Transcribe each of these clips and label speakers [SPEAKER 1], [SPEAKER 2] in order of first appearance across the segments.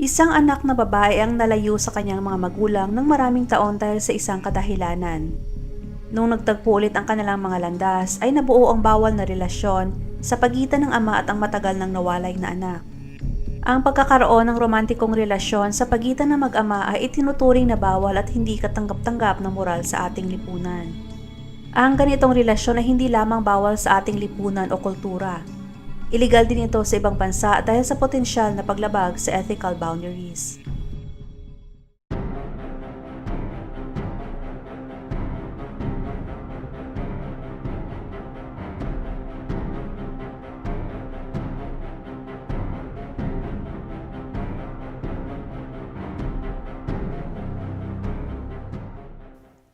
[SPEAKER 1] Isang anak na babae ang nalayo sa kanyang mga magulang ng maraming taon dahil sa isang kadahilanan. Nung nagtagpo ulit ang kanilang mga landas ay nabuo ang bawal na relasyon sa pagitan ng ama at ang matagal nang nawalay na anak. Ang pagkakaroon ng romantikong relasyon sa pagitan ng mag-ama ay itinuturing na bawal at hindi katanggap-tanggap na moral sa ating lipunan. Ang ganitong relasyon ay hindi lamang bawal sa ating lipunan o kultura. Iligal din ito sa ibang bansa dahil sa potensyal na paglabag sa ethical boundaries.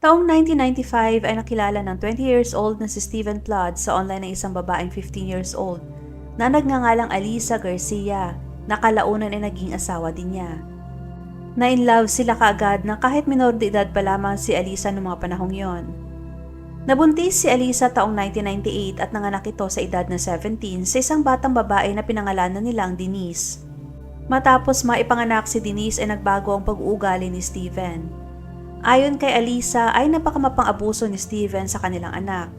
[SPEAKER 1] Taong 1995 ay nakilala ng 20 years old na si Stephen Flood sa online ng isang babaeng 15 years old na nagngangalang Alisa Garcia na kalaunan ay naging asawa din niya. Na-in love sila kaagad na kahit minor de edad pa lamang si Alisa noong mga panahong yon. Nabuntis si Alisa taong 1998 at nanganak ito sa edad na 17 sa isang batang babae na pinangalanan nilang Denise. Matapos maipanganak si Denise ay nagbago ang pag-uugali ni Steven. Ayon kay Alisa ay napakamapang abuso ni Steven sa kanilang anak.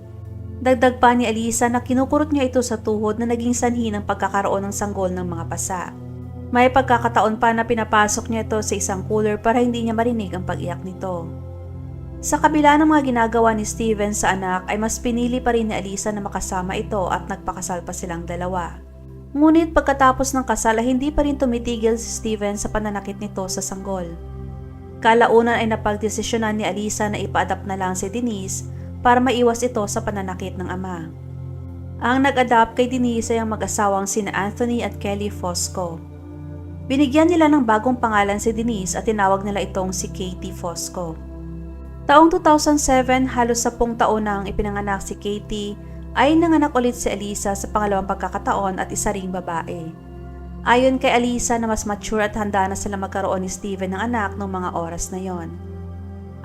[SPEAKER 1] Dagdag pa ni Alisa na kinukurot niya ito sa tuhod na naging sanhi ng pagkakaroon ng sanggol ng mga pasa. May pagkakataon pa na pinapasok niya ito sa isang cooler para hindi niya marinig ang pag-iyak nito. Sa kabila ng mga ginagawa ni Steven sa anak ay mas pinili pa rin ni Alisa na makasama ito at nagpakasal pa silang dalawa. Ngunit pagkatapos ng kasal ay hindi pa rin tumitigil si Steven sa pananakit nito sa sanggol. Kalaunan ay napagdesisyonan ni Alisa na ipa-adapt na lang si Denise para maiwas ito sa pananakit ng ama. Ang nag-adapt kay Denise ay ang mag-asawang sina Anthony at Kelly Fosco. Binigyan nila ng bagong pangalan si Denise at tinawag nila itong si Katie Fosco. Taong 2007, halos 10 taon nang ipinanganak si Katie, ay nanganak ulit si Alisa sa pangalawang pagkakataon at isa ring babae. Ayon kay Alisa na mas mature at handa na sila magkaroon ni Steven ng anak noong mga oras na yon.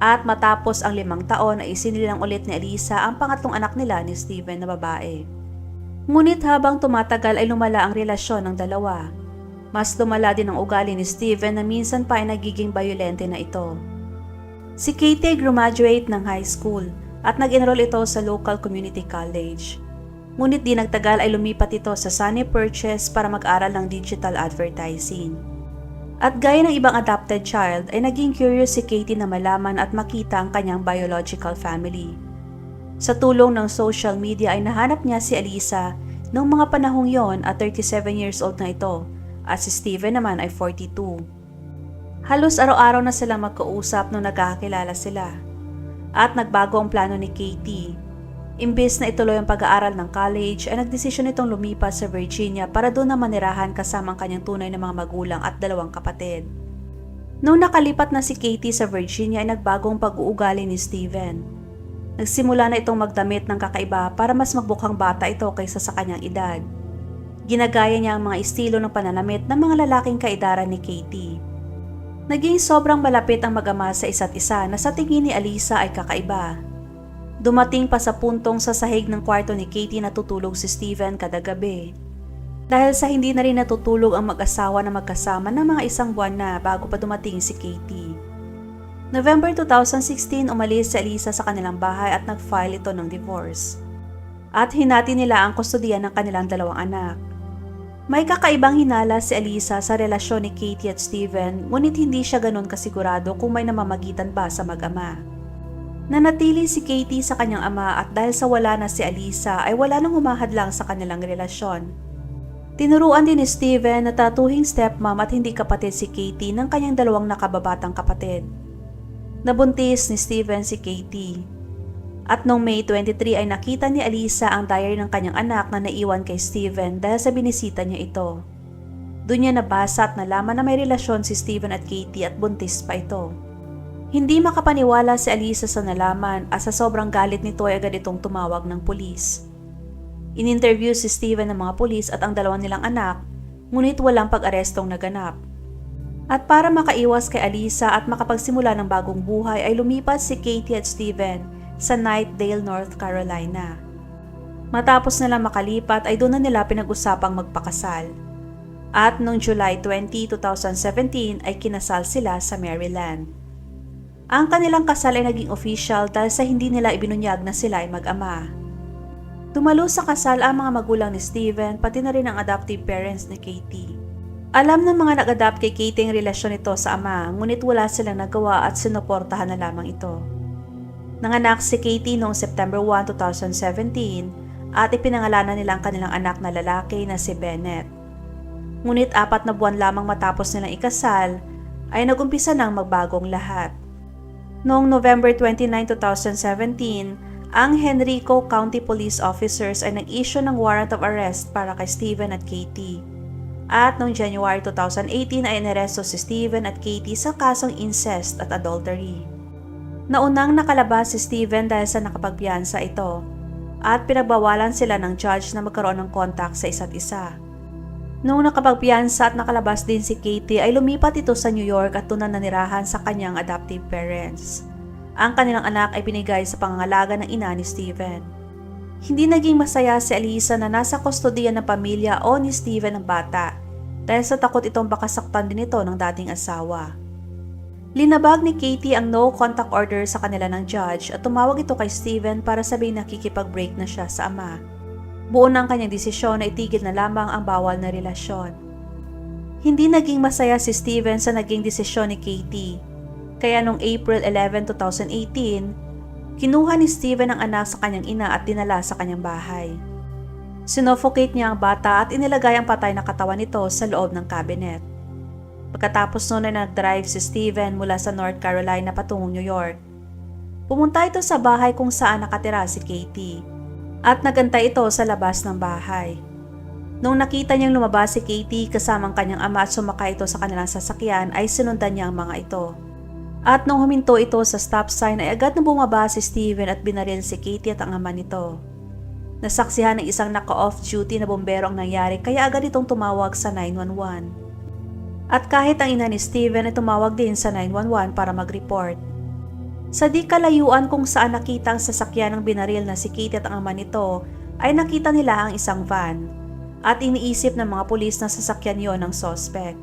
[SPEAKER 1] At matapos ang limang taon ay isinilang ulit ni Alisa ang pangatlong anak nila ni Steven na babae. Ngunit habang tumatagal ay lumala ang relasyon ng dalawa. Mas lumala din ang ugali ni Steven na minsan pa ay nagiging violente na ito. Si Katie ay graduate ng high school at nag-enroll ito sa local community college. Ngunit di nagtagal ay lumipat ito sa Sunny Purchase para mag-aral ng digital advertising. At gaya ng ibang adopted child ay naging curious si Katie na malaman at makita ang kanyang biological family. Sa tulong ng social media ay nahanap niya si Alisa noong mga panahong yon at 37 years old na ito at si Steven naman ay 42. Halos araw-araw na silang magkausap nung nagkakilala sila. At nagbago ang plano ni Katie. Imbes na ituloy ang pag-aaral ng college, ay nagdesisyon itong lumipat sa Virginia para doon na manirahan kasama ang kanyang tunay na mga magulang at dalawang kapatid. Nung nakalipat na si Katie sa Virginia ay nagbagong pag-uugali ni Steven. Nagsimula na itong magdamit ng kakaiba para mas magbukhang bata ito kaysa sa kanyang edad. Ginagaya niya ang mga estilo ng pananamit ng mga lalaking kaidaran ni Katie. Naging sobrang malapit ang mag-ama sa isa't isa na sa tingin ni Alisa ay kakaiba. Dumating pa sa puntong sa sahig ng kwarto ni Katie natutulog si Steven kada gabi. Dahil sa hindi na rin natutulog ang mag-asawa na magkasama ng mga isang buwan na bago pa dumating si Katie. November 2016 umalis si Alisa sa kanilang bahay at nag-file ito ng divorce. At hinati nila ang kustodiya ng kanilang dalawang anak. May kakaibang hinala si Alisa sa relasyon ni Katie at Steven ngunit hindi siya ganun kasigurado kung may namamagitan ba sa mag-ama. Nanatili si Katie sa kanyang ama at dahil sa wala na si Alisa ay wala nang humahadlang sa kanilang relasyon. Tinuruan din ni Steven na tatuhing stepmom at hindi kapatid si Katie ng kanyang dalawang nakababatang kapatid. Nabuntis ni Steven si Katie. At noong May 23 ay nakita ni Alisa ang diary ng kanyang anak na naiwan kay Steven dahil sa binisita niya ito. Doon niya nabasa at nalaman na may relasyon si Steven at Katie at buntis pa ito. Hindi makapaniwala si Alisa sa nalaman at sa sobrang galit nito ay agad itong tumawag ng pulis. In-interview si Steven ng mga pulis at ang dalawa nilang anak, ngunit walang pag-arestong naganap. At para makaiwas kay Alisa at makapagsimula ng bagong buhay ay lumipat si Katie at Steven sa Knightdale, North Carolina. Matapos nila makalipat ay doon na nila pinag-usapang magpakasal. At noong July 20, 2017 ay kinasal sila sa Maryland. Ang kanilang kasal ay naging official dahil sa hindi nila ibinunyag na sila ay mag-ama. Dumalo sa kasal ang mga magulang ni Steven pati na rin ang adoptive parents ni Katie. Alam ng mga nag-adapt kay Katie ang relasyon nito sa ama, ngunit wala silang nagawa at sinuportahan na lamang ito. Nanganak si Katie noong September 1, 2017 at ipinangalanan nila ang kanilang anak na lalaki na si Bennett. Ngunit apat na buwan lamang matapos nilang ikasal, ay nagumpisa ng magbagong lahat. Noong November 29, 2017, ang Henrico County Police Officers ay nag-issue ng warrant of arrest para kay Steven at Katie. At noong January 2018 ay inaresto si Steven at Katie sa kasong incest at adultery. Naunang nakalabas si Steven dahil sa nakapagpiyansa ito at pinagbawalan sila ng judge na magkaroon ng contact sa isa't isa. Noong nakapagpiyansa at nakalabas din si Katie ay lumipat ito sa New York at tunan nanirahan sa kanyang adoptive parents. Ang kanilang anak ay binigay sa pangangalaga ng ina ni Steven. Hindi naging masaya si Alisa na nasa kustodiya ng pamilya o ni Steven ang bata dahil sa takot itong baka saktan din ito ng dating asawa. Linabag ni Katie ang no contact order sa kanila ng judge at tumawag ito kay Steven para sabihin nakikipag-break na siya sa ama. Buo ng kanyang desisyon na itigil na lamang ang bawal na relasyon. Hindi naging masaya si Steven sa naging desisyon ni Katie. Kaya noong April 11, 2018, kinuha ni Steven ang anak sa kanyang ina at dinala sa kanyang bahay. Sinoffocate niya ang bata at inilagay ang patay na katawan nito sa loob ng cabinet. Pagkatapos noon ay nag-drive si Steven mula sa North Carolina patungong New York. Pumunta ito sa bahay kung saan nakatira si Katie at nagantay ito sa labas ng bahay. Nung nakita niyang lumabas si Katie kasamang kanyang ama at sumakay ito sa kanilang sasakyan ay sinundan niya ang mga ito. At nung huminto ito sa stop sign ay agad na bumaba si Steven at binaril si Katie at ang ama nito. Nasaksihan ng isang naka-off duty na bombero ang nangyari kaya agad itong tumawag sa 911. At kahit ang ina ni Steven ay tumawag din sa 911 para mag-report. Sa di kalayuan kung saan nakita ang sasakyan ng binaril na si Katie at ang ama nito, ay nakita nila ang isang van at iniisip ng mga pulis na sasakyan yon ng sospek.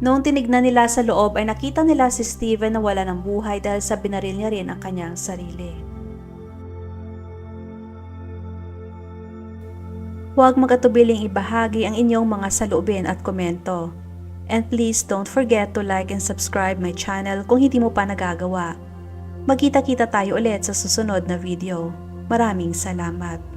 [SPEAKER 1] Noong tinignan nila sa loob ay nakita nila si Steven na wala ng buhay dahil sa binaril niya rin ang kanyang sarili. Huwag magatubiling ibahagi ang inyong mga saloobin at komento. And please don't forget to like and subscribe my channel kung hindi mo pa nagagawa. Magkita-kita tayo ulit sa susunod na video. Maraming salamat.